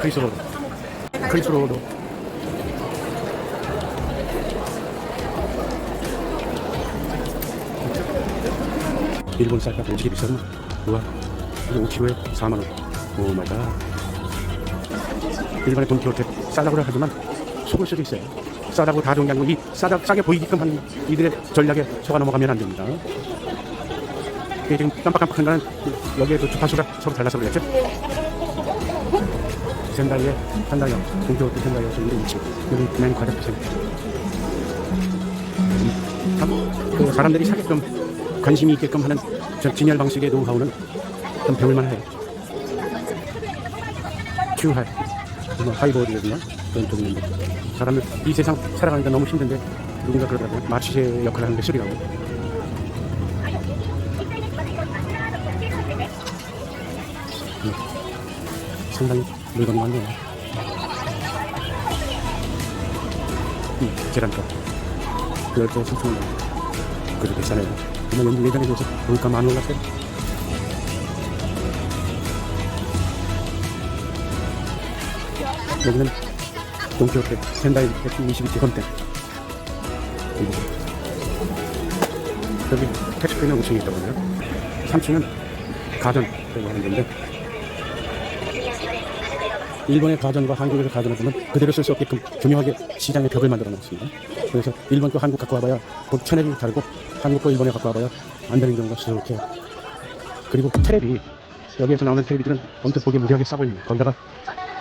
크리스로드. 크리스로드. 일본 쌀값 오지게 비싸서 우와 이게 5kg에 4만 원 오 마이 갓 일본의 돈키호테 싸다고 하지만 속을 수도 있어요 싸다고 다 아니고 이 싸다, 싸게 보이게끔 한 이들의 전략에 속아 넘어가면 안 됩니다. 이게 지금 깜빡깜빡한 거는 여기에 그 주파수가 서로 달라서 그랬죠? 센다이에 한다이어 동키호테 센다이어 저기 위치 여기 맨 과자 비쌉니다 그 사람들이 사게끔 관심이 있게끔 하는 저 진열 방식의 노하우는 좀 배울만 해요. 큐할, 뭐 하이보드거든요. 그런 있는데 사람을 이 세상 살아가니까 너무 힘든데 누군가 그러더라고요. 마취의 역할을 하는 게 술이라고. 음, 상당히 물건이 많네요. 음, 계란값. 그럴 때 슬프는 그래도 비싸네요. 근데 왠지 예전에 비해서 물가 많이 올랐어요. 여기는 동키호테 센다이 122째 건대. 여기 택시페는 5층에 있다고 하네요. 3층은 가전이라고 하는 건데 일본의 가전과 한국의 가전을 보면 그대로 쓸 수 없게끔 교묘하게 시장의 벽을 만들어 놨습니다. 그래서 일본 거 한국 갖고 와봐야 곧 천액이 다르고 한국 거 일본에 갖고 와봐야 안 되는 경우가 수두룩해요. 그리고 테레비 여기에서 나오는 텔레비들은 언뜻 보기에 무리하게 싸 보입니다. 거기다가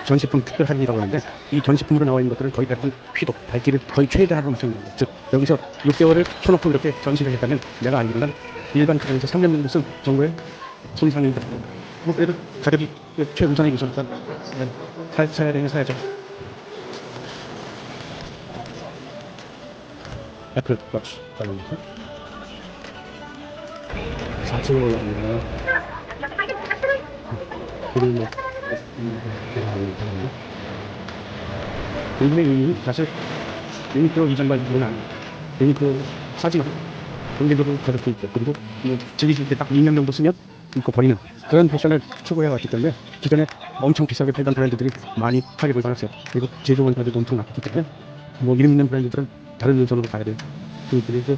전시품 특별 할인이라고 하는데 이 전시품으로 나와 있는 것들은 거의 대부분 휘도 밝기를 거의 최대한으로 거죠. 즉 여기서 6개월을 쳐놓고 이렇게 전시를 했다면 내가 알기로는 일반 가정에서 3년 무슨 정도의 손상입니다. 뭐 그래도 가격이 최우선의 요소니까 사, 사야 되는 사야죠. 애플 박스 관련해서 4층으로 올라갑니다. 그리고 뭐 일본의 유인이 사실 유니클로 이전과 이후는 아니에요. 유니클로 사진 경제적으로 가격도 있고 그리고 뭐 즐기실 때 딱 2년 정도 쓰면 입고 버리는 그런 패션을 추구해 왔기 때문에 기존에 엄청 비싸게 팔던 브랜드들이 많이 타격을 받았어요. 그리고 제조 원가들도 엄청 낮기 때문에 뭐 이름 있는 브랜드들은 다른 눈선으로 가야 돼요. 그들이 있어요.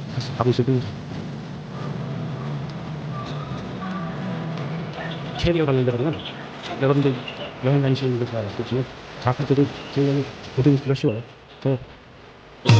캐리어 가는 데는 여러분들 miałem na dzisiaj nie wybrać, to znaczy, tak, to, to, to, to, to, to, to, to,